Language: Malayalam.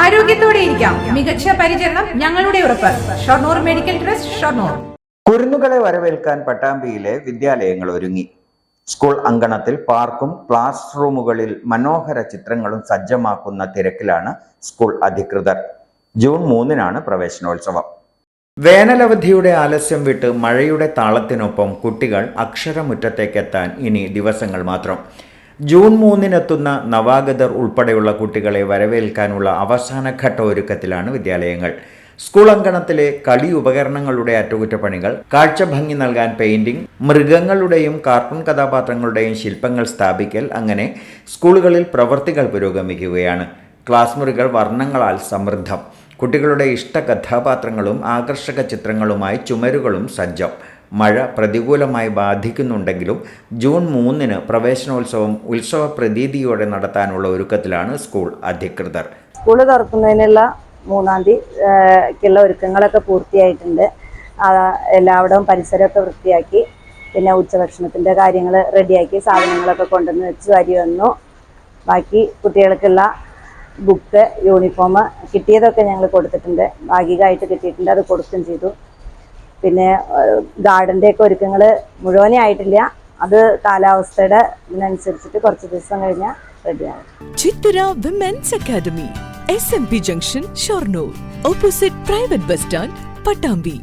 ആരോഗ്യത്തോടെ ഇരിക്കാം. മികച്ച പരിചരണം ഞങ്ങളുടെ ഉറപ്പ്. Shoranur medical trust Shoranur. കുരുന്നുകളെ വരവേൽക്കാൻ പട്ടാമ്പിയിലെ വിദ്യാലയങ്ങൾ ഒരുങ്ങി. സ്കൂൾ അങ്കണത്തിൽ പാർക്കും ക്ലാസ് റൂമുകളിൽ മനോഹര ചിത്രങ്ങളും സജ്ജമാക്കുന്ന തിരക്കിലാണ് സ്കൂൾ അധികൃതർ. ജൂൺ മൂന്നിനാണ് പ്രവേശനോത്സവം. വേനലവധിയുടെ ആലസ്യം വിട്ട് മഴയുടെ താളത്തിനൊപ്പം കുട്ടികൾ അക്ഷരമുറ്റത്തേക്കെത്താൻ ഇനി ദിവസങ്ങൾ മാത്രം. ജൂൺ മൂന്നിനെത്തുന്ന നവാഗതർ ഉൾപ്പെടെയുള്ള കുട്ടികളെ വരവേൽക്കാനുള്ള അവസാനഘട്ട ഒരുക്കത്തിലാണ് വിദ്യാലയങ്ങൾ. സ്കൂൾ അങ്കണത്തിലെ കളി ഉപകരണങ്ങളുടെ അറ്റകുറ്റപ്പണികൾ കാഴ്ചഭംഗി നൽകാൻ പെയിന്റിംഗ് മൃഗങ്ങളുടെയും കാർട്ടൂൺ കഥാപാത്രങ്ങളുടെയും ശില്പങ്ങൾ സ്ഥാപിക്കൽ അങ്ങനെ സ്കൂളുകളിൽ പ്രവൃത്തികൾ പുരോഗമിക്കുകയാണ്. ക്ലാസ് മുറികൾ വർണങ്ങളാൽ സമൃദ്ധം. കുട്ടികളുടെ ഇഷ്ട കഥാപാത്രങ്ങളും ആകർഷക ചിത്രങ്ങളുമായി ചുമരുകളും സജ്ജം. മഴ പ്രതികൂലമായി ബാധിക്കുന്നുണ്ടെങ്കിലും ജൂൺ മൂന്നിന് പ്രവേശനോത്സവം ഉത്സവ പ്രതീതിയോടെ നടത്താനുള്ള ഒരുക്കത്തിലാണ് സ്കൂൾ അധികൃതർ. സ്കൂൾ തുറക്കുന്നതിനുള്ള മൂന്നാം തീയതിക്കുള്ള ഒരുക്കങ്ങളൊക്കെ പൂർത്തിയായിട്ടുണ്ട്. എല്ലാവിടവും പരിസരമൊക്കെ വൃത്തിയാക്കി പിന്നെ ഉച്ചഭക്ഷണത്തിന്റെ കാര്യങ്ങൾ റെഡിയാക്കി സാധനങ്ങളൊക്കെ കൊണ്ടുവന്ന് വെച്ച് വരി വന്നു. ബാക്കി കുട്ടികൾക്കുള്ള ബുക്ക് യൂണിഫോം കിട്ടിയതൊക്കെ ഞങ്ങൾ കൊടുത്തിട്ടുണ്ട്. ഭാഗികമായിട്ട് കിട്ടിയിട്ടുണ്ട്. അത് കൊടുക്കുകയും ചെയ്തു. പിന്നെ ഗാർഡന്റെ ഒക്കെ ഒരുക്കങ്ങൾ മുഴുവനേ ആയിട്ടില്ല. അത് കാലാവസ്ഥയുടെ ഇതിനനുസരിച്ചിട്ട് കുറച്ച് ദിവസം കഴിഞ്ഞാൽ റെഡിയാകും Chithura women's academy S M P junction Shoranur opposite private bus stand Pattambi